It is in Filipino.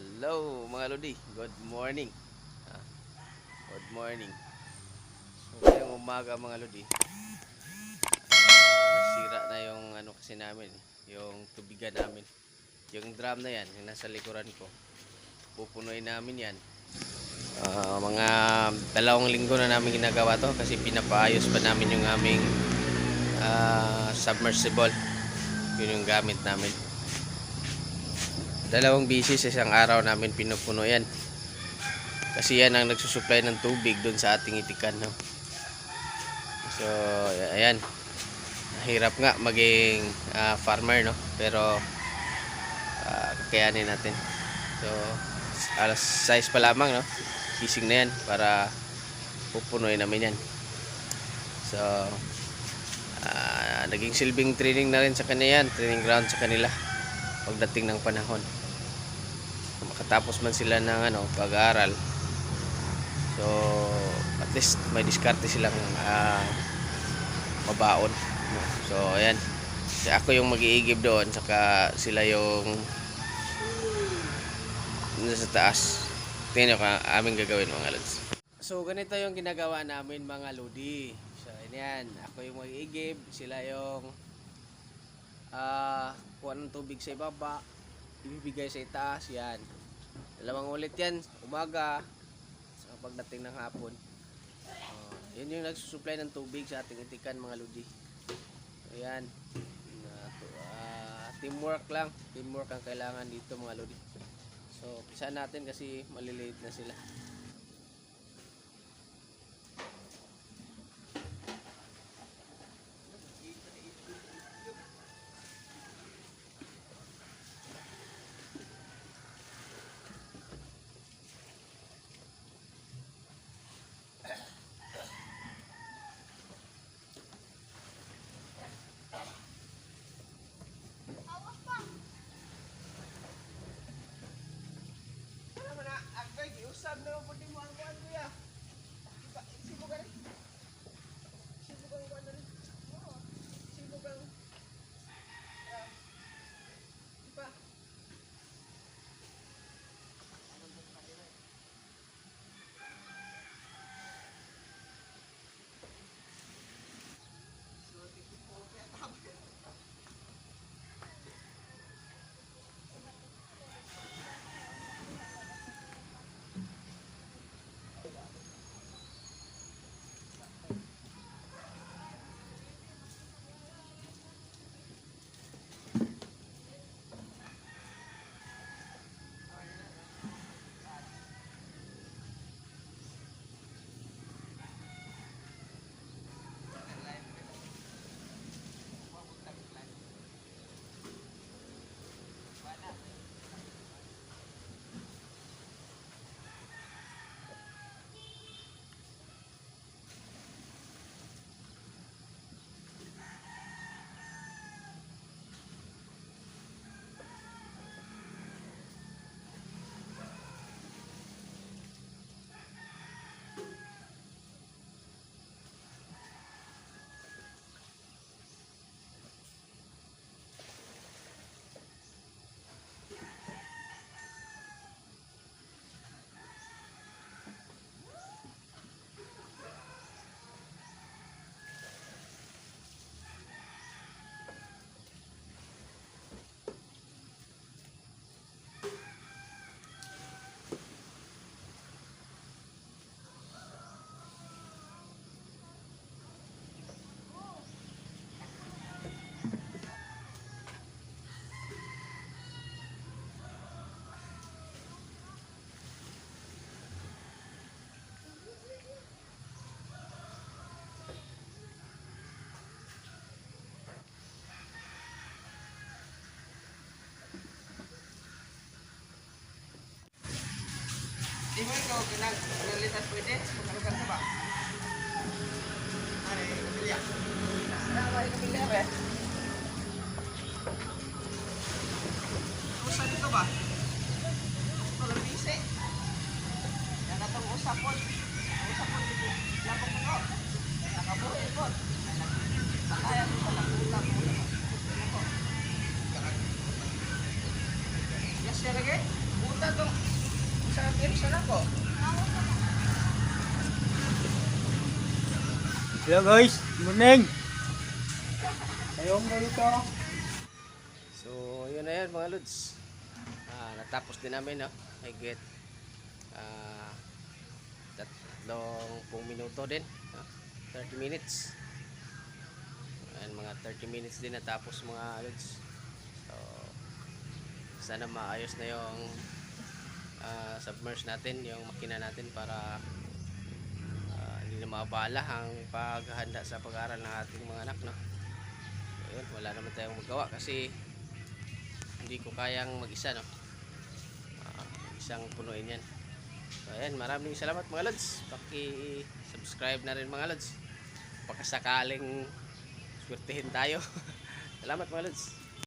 Hello mga Lodi, good morning. Good morning. So ngayong umaga mga Lodi, ah, nasira na yung ano kasi namin, yung tubigan namin. Yung drum na yan, yung nasa likuran ko, pupunuin namin yan. Ah, mga dalawang linggo na namin ginagawa to kasi pinapaayos pa namin yung aming ah, submersible. Yun yung gamit namin dalawang bisis sa isang araw namin pinupuno yan. Kasi yan ang nagsusupply ng tubig doon sa ating itikan no? so ayan. Hirap nga maging ah, farmer no? Pero ah, kakayanin natin. So alas 6 pa lamang no? Gising na yan para pupunuin namin yan. So ah, naging silbing training na rin sa kanila yan training ground sa kanila pagdating ng panahon makatapos man sila ng ano pag-aaral. So at least may diskarte silang ah, mabaon. So ayan. So, ako yung mag-iigib doon saka sila yung nasa taas. Tingnan nyo kung aming gagawin mga lods so ganito yung ginagawa namin mga lodi. So yan. Ako yung mag-iigib sila yung ah kuha ng tubig sa ibaba ibibigay sa itaas yan. Dalawang ulit yan umaga sa pagdating ng hapon. Oh, yun yung nagsusupply ng tubig sa ating itikan mga ludi ayan. Na, ah, teamwork lang. Teamwork ang kailangan dito mga ludi so pisa natin kasi maliliit na sila agay, giusab na mo puti mo Di mo ikaw kinag nalitas pwede? Pagkalugan ka ba? Ay, kapilya. Ano yung kapilya ba? Usa dito? Walang bisi. Yan na itong usapon. Usapon dito. Lapong ko. Nakabuhi ko. Nakaya ko sa nakulang ko. Yes, yan lagi. Buta itong sa pinsa na ko. Hello guys, good morning. Ayong ganito. So, yun na yan mga lods. Ah, natapos din namin, no? I get ah, tatlong pung minuto din. no? 30 minutes. Ayan, mga 30 minutes din natapos mga lods. So, sana maayos na yung ah, submerge natin, yung makina natin para ah, hindi na maabala ang paghahanda sa pag-aaral ng ating mga anak, no? So, yun, wala naman tayong magawa kasi hindi ko kayang mag-isa no? Ah, isang punuin yan. So ayan maraming salamat mga lods. Paki subscribe na rin mga lods. Pagkasakaling swertihin tayo. Salamat mga lods